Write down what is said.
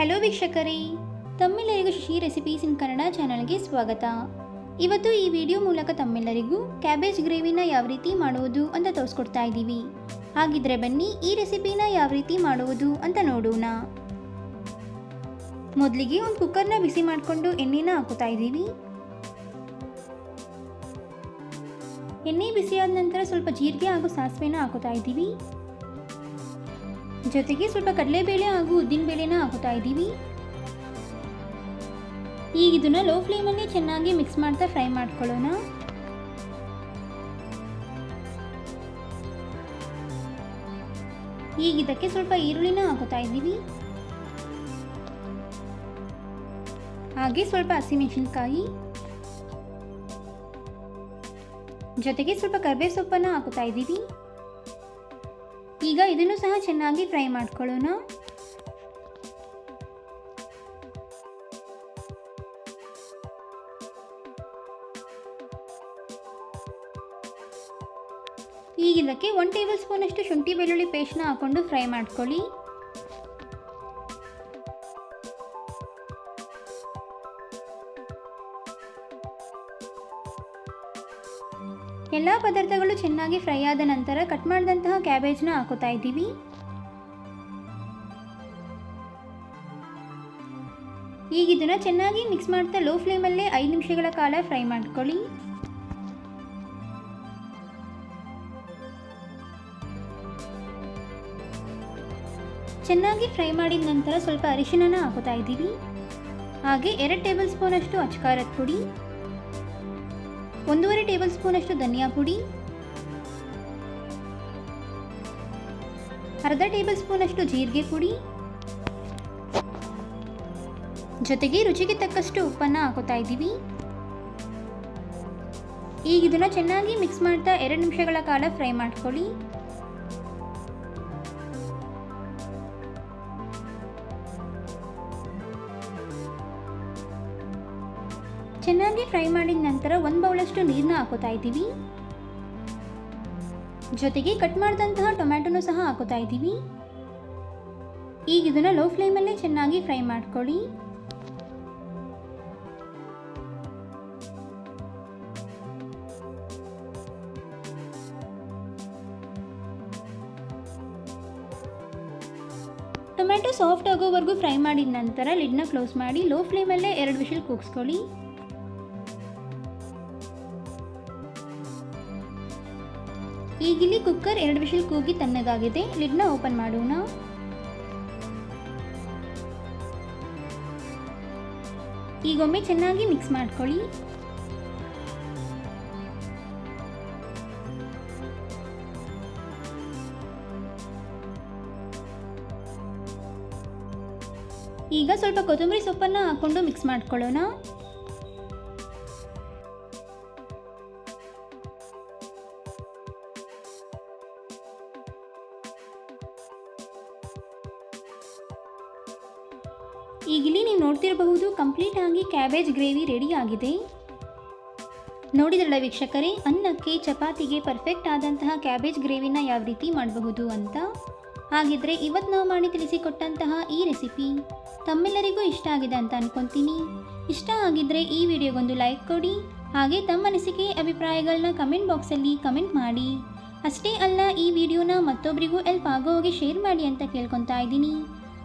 Hello ವೀಕ್ಷಕರೇ, ತಮ್ಮೆಲ್ಲರಿಗೂ Shashi recipes ಇನ್ ಕನ್ನಡ ಚಾನಲ್ಗೆ ಸ್ವಾಗತ. ಇವತ್ತು ಈ ವಿಡಿಯೋ ಮೂಲಕ ತಮ್ಮೆಲ್ಲರಿಗೂ ಕ್ಯಾಬೇಜ್ ಗ್ರೇವಿನ ಯಾವ ರೀತಿ ಮಾಡುವುದು ಅಂತ ತೋರಿಸ್ಕೊಡ್ತಾ ಇದ್ದೀವಿ. ಹಾಗಿದ್ರೆ ಬನ್ನಿ ಈ ರೆಸಿಪಿನ ಯಾವ ರೀತಿ ಮಾಡುವುದು ಅಂತ ನೋಡೋಣ. ಮೊದಲಿಗೆ ಒಂದು ಕುಕ್ಕರ್ನ ಬಿಸಿ ಮಾಡಿಕೊಂಡು ಎಣ್ಣೆನ ಹಾಕೋತಾ ಇದ್ದೀವಿ. ಎಣ್ಣೆ ಬಿಸಿಯಾದ ನಂತರ ಸ್ವಲ್ಪ ಜೀರಿಗೆ ಹಾಗೂ ಸಾಸಿವೆನ ಹಾಕೋತಾ ಇದ್ದೀವಿ. ಜೊತೆಗೆ ಸ್ವಲ್ಪ ಕಡಲೆಬೇಳೆ ಹಾಗೂ ಉದ್ದಿನ ಬೇಳೆನ ಹಾಕುತ್ತಾ ಇದ್ದೀವಿ. ಈಗ ಇದನ್ನ ಲೋ ಫ್ಲೇಮಲ್ಲಿ ಚೆನ್ನಾಗಿ ಮಿಕ್ಸ್ ಮಾಡ್ತಾ ಫ್ರೈ ಮಾಡ್ಕೊಳ್ಳೋಣ. ಈಗ ಇದಕ್ಕೆ ಸ್ವಲ್ಪ ಈರುಳ್ಳಿನ ಹಾಕುತ್ತಾ ಇದ್ದೀವಿ. ಹಾಗೆ ಸ್ವಲ್ಪ ಹಸಿಮೆಣಸಿನ್ಕಾಯಿ. ಜೊತೆಗೆ ಸ್ವಲ್ಪ ಕರ್ಬೇವು ಸೊಪ್ಪನ್ನು ಹಾಕುತ್ತಾ ಇದ್ದೀವಿ. ಈಗ ಇದನ್ನು ಸಹ ಚೆನ್ನಾಗಿ ಫ್ರೈ ಮಾಡ್ಕೊಳ್ಳೋಣ. ಈಗ ಇದಕ್ಕೆ ಒನ್ ಟೇಬಲ್ ಸ್ಪೂನ್ ಅಷ್ಟು ಶುಂಠಿ ಬೆಳ್ಳುಳ್ಳಿ ಪೇಸ್ಟ್ನ ಹಾಕೊಂಡು ಫ್ರೈ ಮಾಡ್ಕೊಳ್ಳಿ. ಎಲ್ಲ ಪದಾರ್ಥಗಳು ಚೆನ್ನಾಗಿ ಫ್ರೈ ಆದ ನಂತರ ಕಟ್ ಮಾಡಿದಂತಹ ಕ್ಯಾಬೇಜ್ನ ಹಾಕೋತಾ ಇದ್ದೀವಿ. ಈಗ ಇದನ್ನು ಚೆನ್ನಾಗಿ ಮಿಕ್ಸ್ ಮಾಡ್ತಾ ಲೋ ಫ್ಲೇಮಲ್ಲೇ ಐದು ನಿಮಿಷಗಳ ಕಾಲ ಫ್ರೈ ಮಾಡ್ಕೊಳ್ಳಿ. ಚೆನ್ನಾಗಿ ಫ್ರೈ ಮಾಡಿದ ನಂತರ ಸ್ವಲ್ಪ ಅರಿಶಿಣನ ಹಾಕೋತಾ ಇದ್ದೀವಿ. ಹಾಗೆ ಎರಡು ಟೇಬಲ್ ಸ್ಪೂನ್ ಅಷ್ಟು ಅಚ್ಕಾರದ ಪುಡಿ. ಒಂದೂವರೆ ಟೇಬಲ್ ಸ್ಪೂನ್ ಅಷ್ಟು ಧನಿಯಾ ಪುಡಿ. ಅರ್ಧ ಟೇಬಲ್ ಸ್ಪೂನ್ ಅಷ್ಟು ಜೀರಿಗೆ ಪುಡಿ. ಜೊತೆಗೆ ರುಚಿಗೆ ತಕ್ಕಷ್ಟು ಉಪ್ಪನ್ನು ಹಾಕೋತಾ ಇದ್ದೀವಿ. ಈಗ ಇದನ್ನ ಚೆನ್ನಾಗಿ ಮಿಕ್ಸ್ ಮಾಡ್ತಾ ಎರಡು ನಿಮಿಷಗಳ ಕಾಲ ಫ್ರೈ ಮಾಡ್ಕೊಳ್ಳಿ. ಚೆನ್ನಾಗಿ ಫ್ರೈ ಮಾಡಿದ ನಂತರ ಒಂದು ಬೌಳಷ್ಟು ನೀರನ್ನ ಹಾಕೋತಾ ಇದ್ದೀವಿ. ಜೊತೆಗೆ ಕಟ್ ಮಾಡಿದಂತಹ ಟೊಮ್ಯಾಟೊನೂ ಸಹ ಹಾಕೋತಾ ಇದ್ದೀವಿ. ಈಗ ಇದನ್ನು ಲೋ ಫ್ಲೇಮಲ್ಲೇ ಚೆನ್ನಾಗಿ ಫ್ರೈ ಮಾಡ್ಕೊಳ್ಳಿ. ಟೊಮ್ಯಾಟೊ ಸಾಫ್ಟ್ ಆಗೋವರೆಗೂ ಫ್ರೈ ಮಾಡಿದ ನಂತರ ಲಿಡ್ನ ಕ್ಲೋಸ್ ಮಾಡಿ ಲೋ ಫ್ಲೇಮಲ್ಲೇ ಎರಡು ವಿಷಲ್ ಕೂಗಿಸ್ಕೊಳ್ಳಿ. ಈಗಿಲ್ಲಿ ಕುಕ್ಕರ್ ಎರಡು ವಿಷಲ್ ಕೂಗಿ ತಣ್ಣಗಾಗಿದೆ. ಲಿಡ್ನ ಓಪನ್ ಮಾಡೋಣ. ಈಗೊಮ್ಮೆ ಚೆನ್ನಾಗಿ ಮಿಕ್ಸ್ ಮಾಡ್ಕೊಳ್ಳಿ. ಈಗ ಸ್ವಲ್ಪ ಕೊತ್ತಂಬರಿ ಸೊಪ್ಪನ್ನು ಹಾಕ್ಕೊಂಡು ಮಿಕ್ಸ್ ಮಾಡ್ಕೊಳ್ಳೋಣ. ಈಗಿಲ್ಲಿ ನೀವು ನೋಡ್ತಿರಬಹುದು ಕಂಪ್ಲೀಟ್ ಆಗಿ ಕ್ಯಾಬೇಜ್ ಗ್ರೇವಿ ರೆಡಿ ಆಗಿದೆ. ನೋಡಿದ್ರಲ್ಲ ವೀಕ್ಷಕರೇ, ಅನ್ನಕ್ಕೆ ಚಪಾತಿಗೆ ಪರ್ಫೆಕ್ಟ್ ಆದಂತಹ ಕ್ಯಾಬೇಜ್ ಗ್ರೇವಿನ ಯಾವ ರೀತಿ ಮಾಡಬಹುದು ಅಂತ? ಹಾಗಿದ್ರೆ ಇವತ್ತು ನಾವು ಮಾಡಿ ತಿಳಿಸಿಕೊಟ್ಟಂತಹ ಈ ರೆಸಿಪಿ ತಮ್ಮೆಲ್ಲರಿಗೂ ಇಷ್ಟ ಆಗಿದೆ ಅಂತ ಅನ್ಕೊತೀನಿ. ಇಷ್ಟ ಆಗಿದ್ರೆ ಈ ವಿಡಿಯೋಗೊಂದು ಲೈಕ್ ಕೊಡಿ, ಹಾಗೆ ತಮ್ಮ ಅನಿಸಿಕೆ ಅಭಿಪ್ರಾಯಗಳನ್ನ ಕಮೆಂಟ್ ಬಾಕ್ಸಲ್ಲಿ ಕಮೆಂಟ್ ಮಾಡಿ. ಅಷ್ಟೇ ಅಲ್ಲ, ಈ ವಿಡಿಯೋನ ಮತ್ತೊಬ್ಬರಿಗೂ ಎಲ್ಪ್ ಆಗೋ ಹಾಗೆ ಶೇರ್ ಮಾಡಿ ಅಂತ ಕೇಳ್ಕೊತಾ ಇದ್ದೀನಿ.